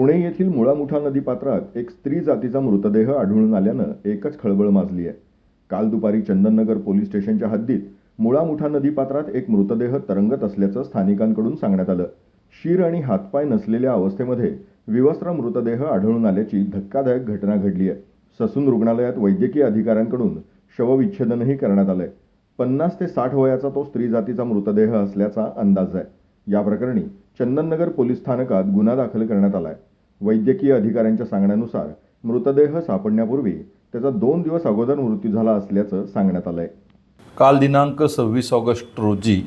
पुणे येथील मुळामुठा नदीपात्रात एक स्त्री जातीचा मृतदेह आढळून आल्यानं एकच खळबळ माजली आहे. काल दुपारी चंदननगर पोलीस स्टेशनच्या हद्दीत मुळामुठा नदीपात्रात एक मृतदेह तरंगत असल्याचं स्थानिकांकडून सांगण्यात आलं. शीर आणि हातपाय नसलेल्या अवस्थेमध्ये विवस्त्र मृतदेह आढळून आल्याची धक्कादायक घटना घडली आहे. ससून रुग्णालयात वैद्यकीय अधिकाऱ्यांकडून शवविच्छेदनही करण्यात आलंय. पन्नास ते साठ वयाचा तो स्त्री जातीचा मृतदेह असल्याचा अंदाज आहे. या प्रकरणी चंदननगर पोलीस स्थानकात गुन्हा दाखल करण्यात आला आहे वैद्यकीय अधिकाऱ्यांच्या सांगण्यानुसार मृतदेह सापडण्यापूर्वी त्याचा दोन दिवस अगोदर मृत्यू झाला असल्याचं सांगण्यात आलंय. काल दिनांक सव्वीस ऑगस्ट रोजी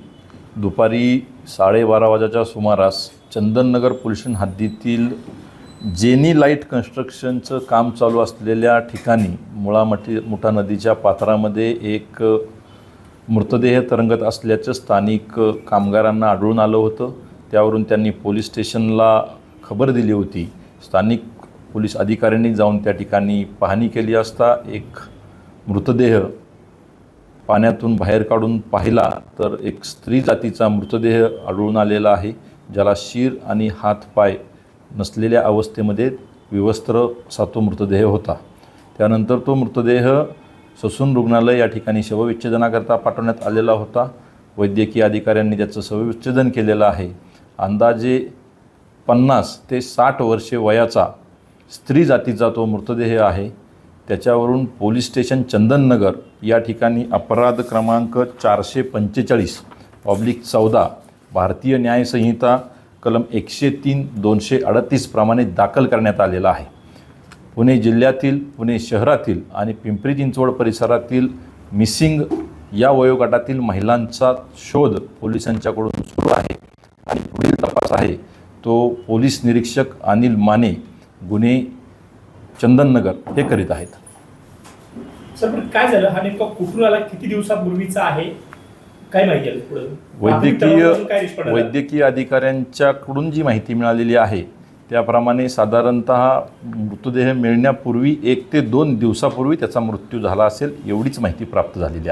दुपारी साडेबारा वाजाच्या सुमारास चंदननगर पोल्युशन हद्दीतील जेनी लाइट कन्स्ट्रक्शनचं काम चालू असलेल्या ठिकाणी मुळामठी मुठा नदीच्या पात्रामध्ये एक मृतदेह तरंगत असल्याचं स्थानिक कामगारांना आढळून आलं होतं. त्यावरून त्यांनी पोलीस स्टेशनला खबर दिली होती. स्थानिक पोलीस अधिकाऱ्यांनी जाऊन त्या ठिकाणी पाहणी केली असता एक मृतदेह पाण्यातून बाहेर काढून पाहिला तर एक स्त्री जातीचा मृतदेह आढळून आलेला आहे ज्याला शीर आणि हातपाय नसलेल्या अवस्थेमध्ये विवस्त्र असा तो मृतदेह होता. त्यानंतर तो मृतदेह ससून रुग्णालय या ठिकाणी शवविच्छेदनाकरता पाठवण्यात आलेला होता. वैद्यकीय अधिकाऱ्यांनी त्याचं शवविच्छेदन केलेलं आहे. अंदाजे पन्नास ते साठ वर्षे वयाचा स्त्री जातीचा तो मृतदेह आहे. त्याच्यावरून पोलीस स्टेशन चंदननगर या ठिकाणी अपराध क्रमांक चारशे पंचेचाळीस पब्लिक चौदा भारतीय न्यायसंहिता कलम एकशे तीन दोनशे अडतीस प्रमाणे दाखल करण्यात आलेला आहे. पुणे जिल्ह्यातील पुणे शहरातील आणि पिंपरी चिंचवड परिसरातील मिसिंग या वयोगटातील महिलांचा शोध पोलिसांच्याकडून सुरू आहे आणि पुढील तपास आहे. तो पोलीस निरीक्षक अनिल माने गुन्हे चंदननगर हे करीत आहेत. सर काय झालं? हा नेमका कुठून आला? किती दिवसापूर्वीचा आहे? काय माहिती वैद्यकीय? वैद्यकीय अधिकाऱ्यांच्याकडून जी माहिती मिळालेली आहे त्याप्रमाणे साधारणत मृतदेह मिळण्यापूर्वी एक ते दोन दिवसापूर्वी त्याचा मृत्यू झाला असेल एवढीच माहिती प्राप्त झालेली आहे.